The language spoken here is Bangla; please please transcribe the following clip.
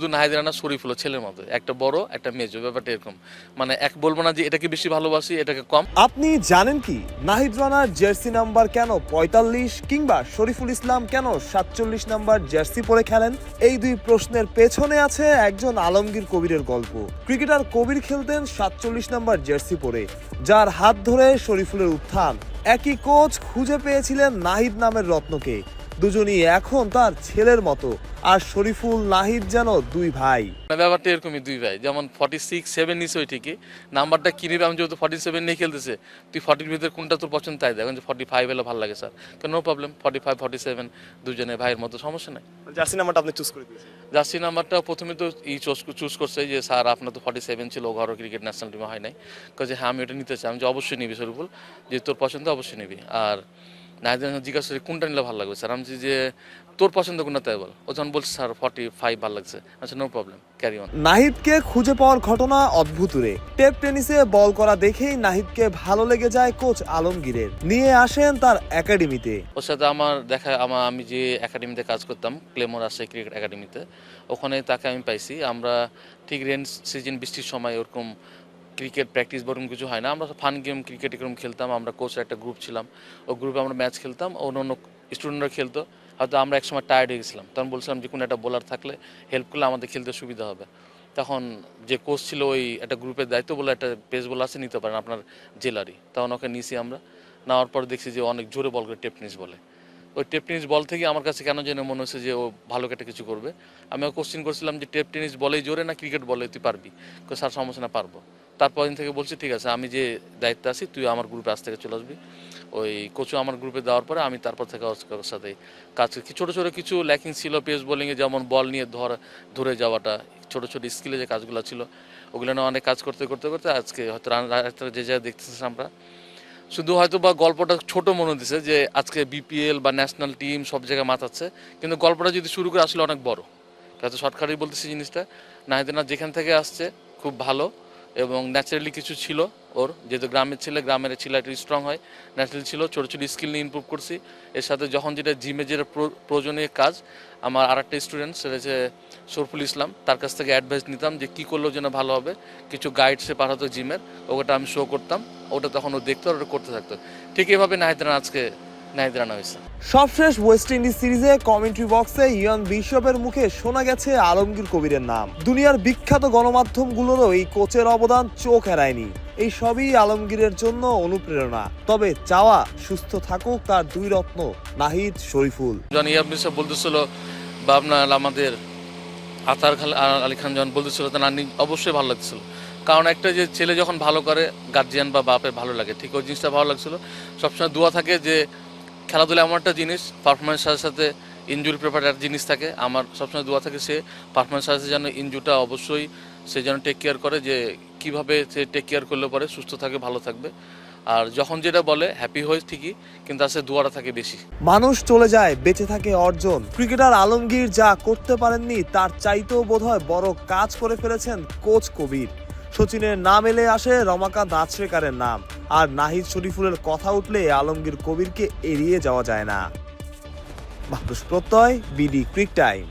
শুধু নাহিদ রানা শরীফ হলো ছেলের মতো, একটা বড়, একটা মেজো, ব্যাপারটা এরকম। মানে এক বলব না যে এটাকে বেশি ভালোবাসি, এটাকে কম। আপনি জানেন কি, নাহিদ রানার জার্সি নাম্বার কেন পঁয়তাল্লিশ কিংবা শরীফুল ইসলাম কেন সাতচল্লিশ নাম্বার জার্সি পরে খেলেন? এই দুই প্রশ্নের পেছনে আছে একজন আলমগীর কবিরের গল্প। ক্রিকেটার কবির খেলতেন সাতচল্লিশ নাম্বার জার্সি পরে, যার হাত ধরে শরীফুলের উত্থান। একই কোচ খুঁজে পেয়েছিলেন নাহিদ নামের রত্নকে। দুজনই এখন তার ছেলের মতো। আর শরীফুল নাহিদ যেন দুই ভাই। মানে ব্যাপারটা এরকমই দুই ভাই। যেমন ফর্টি সিক্স সেভেন নিছে ওই ঠিকই। নাম্বারটা কিনবে আমি যেহেতু ফর্টি সেভেন নিয়ে খেলতেছে তুই ফর্টির ভিতরে কোনটা তোর পছন্দ? তাই দেখেন যে ফর্টি ফাইভ এলে ভালো লাগে sir no problem forty five forty seven দুজনে ভাইয়ের মতো সমস্যা নাই। জার্সি নাম্বারটা আপনি চুজ করে দিয়েছেন। জার্সি নাম্বারটা প্রথমে তো ই চুজ চুজ করছে যে স্যার আপনার তো ফর্টি সেভেন ছিল ঘরো ক্রিকেট ন্যাশনাল টিমে হয় নাই। কাজে হ্যাঁ আমি ওটা নিতে চাই। আমি যে অবশ্যই নিবি শরীফুল। যে তোর পছন্দ অবশ্যই নিবি। আর নাহিদ জিজ্ঞাসা করি কোনটা নিলে ভালো লাগবে? স্যার আমি যে তোর পছন্দ কোনটা? তাই বল। ও যখন বলছে স্যার ফর্টি ফাইভ ভালো লাগছে। আচ্ছা নো প্রবলেম ক্যারি অন নাহিদকে খুঁজে পাওয়ার ঘটনা অদ্ভুত রে। টেপ টেনিসে বল করা দেখেই নাহিদকে ভালো লেগে যায় কোচ আলমগীরের। নিয়ে আসেন তার একাডেমিতে। ওর সাথে আমার দেখা আমার আমি যে একাডেমিতে কাজ করতাম ক্লেমোর আসে ক্রিকেট একাডেমিতে ওখানে তাকে আমি পাইছি। আমরা ঠিক রেন সিজন বৃষ্টির সময় ওরকম ক্রিকেট প্র্যাকটিস বরং কিছু হয় না। আমরা ফান গেম, ক্রিকেট এরকম খেলতাম, আমরা কোচের একটা গ্রুপ ছিলাম। ও গ্রুপে আমরা ম্যাচ খেলতাম, অন্য অন্য স্টুডেন্টরা খেলতো। হয়তো আমরা একসময় টায়ার্ড হয়ে গেছিলাম। তখন বলছিলাম যে, কোনো একটা বোলার থাকলে হেল্প করলে আমাদের খেলতে সুবিধা হবে। তখন যে কোচ ছিল ওই একটা গ্রুপের দায়িত্ব বলে একটা পেস বল আছে, নিতে পারেন আপনার জেলারই। তখন ওকে নিয়েছি আমরা। নেওয়ার পর দেখছি যে অনেক জোরে বল করে টেপনিস বলে। ওই টেপ টেনিস বল থেকে আমার কাছে কেন যেন মনে হচ্ছে যে, ও ভালো একটা কিছু করবে। আমি কোশ্চিন করছিলাম যে টেপ টেনিস বলেই জোরে না ক্রিকেট বলে তুই পারবি? স্যার, সমস্যা না, পারব। তারপর দিন থেকে বলছি, ঠিক আছে, আমি যে দায়িত্বে আছি, তুই আমার গ্রুপে আজ থেকে চলে আসবি। ওই কোচও আমার গ্রুপে দেওয়ার পরে আমি তারপর থেকে ওর সাথে কাজ করি। ছোটো ছোটো কিছু ল্যাকিং ছিল পেস বোলিংয়ে যেমন বল নিয়ে ধর, ধরে যাওয়াটা, ছোটো ছোটো স্কিলে যে কাজগুলো ছিল, ওগুলো নিয়ে অনেক কাজ করতে করতে করতে আজকে হয়তো রান যে জায়গায় দেখতেছি আমরা। শুধু হয়তো বা গল্পটা ছোট মনে হতেছে যে আজকে বিপিএল বা ন্যাশনাল টিম সব জায়গায় মাতাচ্ছে, কিন্তু গল্পটা যদি শুরু করে আসলে অনেক বড়। হয়তো শর্টকাটই বলতেছি জিনিসটা। নাহিদিনা যেখান থেকে আসছে, খুব ভালো। এবং ন্যাচারালি কিছু ছিল ওর, যেহেতু গ্রামের ছেলে গ্রামের ছেলে একটু স্ট্রং হয় ন্যাচারালি ছিল, ছোটো ছোটো স্কিল নিয়ে ইমপ্রুভ করছি। এর সাথে যখন যেটা জিমে যেটা প্র- প্রয়োজনীয় কাজ, আমার আর একটা স্টুডেন্ট সেটা হচ্ছে সরফুল ইসলাম, তার কাছ থেকে অ্যাডভাইস নিতাম যে কী করলেও যেন ভালো হবে। কিছু গাইড সে পাঠাতো জিমের ওটা আমি শো করতাম, ওটা তখন ও দেখতো ওটা করতে থাকতো। ঠিক এভাবে নাহিদান আজকে নাহিদান হয়েছে সবশেষ ওয়েস্ট ইন্ডিজ সিরিজে কমেন্ট্রি বক্সে ইয়ন বিশপের মুখে শোনা গেছে আলমগীর কবিরের নাম। দুনিয়ার বিখ্যাত গণমাধ্যমগুলোরও এই কোচের অবদান চোখ এড়ায়নি। এই সবই আলমগীরের জন্য অনুপ্রেরণা। তবে চাওয়া সুস্থ থাকুক তার দুই রত্ন নাহিদ শরীফুল। যখন ইয়াবনি সাহেব বলতেছিল বা আপনার আমাদের আতার খাল আলী খান যখন বলতেছিল তার নানি অবশ্যই ভালো লাগছিল কারণ একটা যে ছেলে যখন ভালো করে গার্জিয়ান বা বাপের ভালো লাগে ঠিক ওই জিনিসটা ভালো লাগছিল। সবসময় দোয়া থাকে যে খেলাধুলা এমন একটা জিনিস পারফরমেন্স সাথে সাথে ইনজুরি প্রেপার একটা জিনিস থাকে। আমার সবসময় দোয়া থাকে সে পারফরমেন্স সাথে যেন ইনজুরিটা অবশ্যই সে যেন টেক কেয়ার করে যে কীভাবে সে টেক কেয়ার করলে পরে সুস্থ থাকে, ভালো থাকবে। আর যখন যেটা বলে হ্যাপি হয় ঠিকই, কিন্তু আসলে দোয়াটা থাকে বেশি। মানুষ চলে যায়, বেঁচে থাকে অর্জন। ক্রিকেটার আলমগীর যা করতে পারেননি, তার চাইতেও বোধহয় বড় কাজ করে ফেলেছেন কোচ কবির। সচিনের নাম এলে আসে রমাকান্ত আচরেকারের নাম। আর নাহিদ শরীফুলের কথা উঠলে আলমগীর কবিরকে এড়িয়ে যাওয়া যায় না। প্রত্যয়, বিডি ক্রিক টাইম।